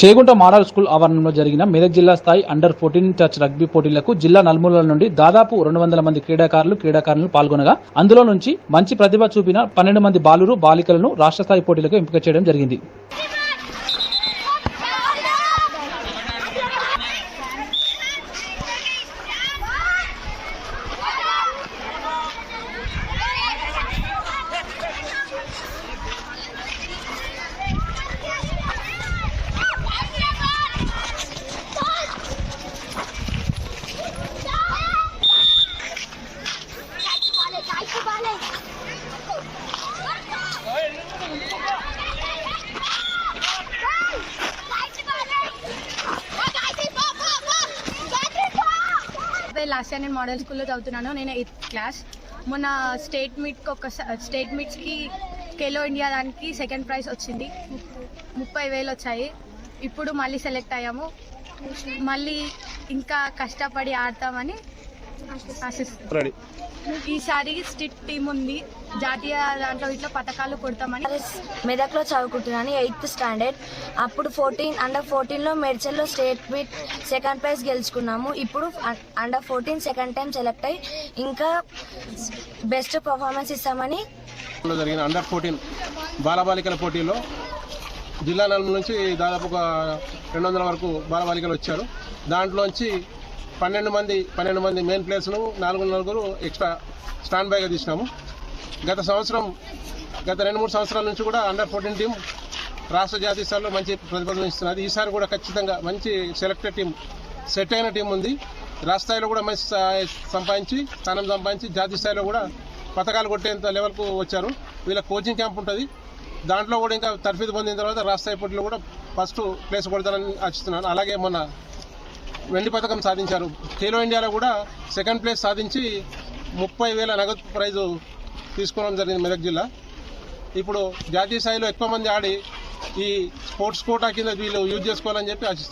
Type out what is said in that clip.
Chegunta model school ఆవరణంలో జరిగిన మెదక్ జిల్లా స్థాయి అండర్ ఫోర్టీన్ టచ్ రగ్బీ పోటీలకు జిల్లా నలుమూలల నుండి దాదాపు రెండు వందల మంది క్రీడాకారులు క్రీడాకారులు పాల్గొనగా అందులో నుంచి మంచి ప్రతిభ చూపిన పన్నెండు మంది బాలురు బాలికలను రాష్ట్ర స్థాయి పోటీలకు ఎంపిక చేయడం జరిగింది. లాస్ట్ ఇయర్ నేను మోడల్ స్కూల్లో చదువుతున్నాను. నేను ఎయిత్ క్లాస్ మొన్న స్టేట్ మీట్కి ఒక స్టేట్ మీట్స్కి ఖేలో ఇండియా దానికి సెకండ్ ప్రైజ్ వచ్చింది. ముప్పై వేలు వచ్చాయి. ఇప్పుడు మళ్ళీ సెలెక్ట్ అయ్యాము. మళ్ళీ ఇంకా కష్టపడి ఆడతామని రెడీ. ఈసారి స్టిట్ టీం ఉంది. జాతీయ దాంట్లో ఇట్లా పథకాలు కొడతామని. మెదక్లో చదువుకుంటున్నాను ఎయిత్ స్టాండర్డ్. అప్పుడు ఫోర్టీన్ అండర్ ఫోర్టీన్లో మెడ్చల్లో స్టేట్ మీట్ సెకండ్ ప్రైజ్ గెలుచుకున్నాము. ఇప్పుడు under fourteen second time select అయ్యి ఇంకా బెస్ట్ పర్ఫార్మెన్స్ ఇస్తామని. లో జరిగిన అండర్ ఫోర్టీన్ బాలబాలికల పోటీలో జిల్లా నలుమూల నుంచి దాదాపు ఒక రెండు వందల వరకు బాలబాలికలు వచ్చారు. దాంట్లోంచి పన్నెండు మంది పన్నెండు మంది మెయిన్ ప్లేయర్స్ను నాలుగు నలుగురు ఎక్స్ట్రా స్టాండ్ బైగా తీసినాము. గత సంవత్సరం గత రెండు మూడు సంవత్సరాల నుంచి కూడా అండర్ ఫోర్టీన్ టీం రాష్ట్ర జాతీయ స్థాయిలో మంచి ప్రతిపాదనిస్తున్నది ఈసారి కూడా ఖచ్చితంగా మంచి సెలెక్టెడ్ టీం సెట్ అయిన టీం ఉంది. రాష్ట్ర స్థాయిలో కూడా మంచి సంపాదించి స్థానం సంపాదించి జాతీయ స్థాయిలో కూడా పథకాలు కొట్టేంత లెవెల్కు వచ్చారు. వీళ్ళ కోచింగ్ క్యాంప్ ఉంటుంది. దాంట్లో కూడా ఇంకా తర్ఫీదు పొందిన తర్వాత రాష్ట్ర స్థాయి పోటీలో కూడా ఫస్ట్ ప్లేస్ కొడతారని ఆశిస్తున్నాను. అలాగే మొన్న వెండి పథకం సాధించారు. ఖేలో ఇండియాలో కూడా సెకండ్ ప్లేస్ సాధించి ముప్పై వేల నగదు ప్రైజు తీసుకోవడం జరిగింది మెదక్ జిల్లా. ఇప్పుడు జాతీయ స్థాయిలో ఎక్కువ మంది ఆడి ఈ స్పోర్ట్స్ కోటా కింద వీళ్ళు యూజ్ చేసుకోవాలని చెప్పి ఆశిస్తారు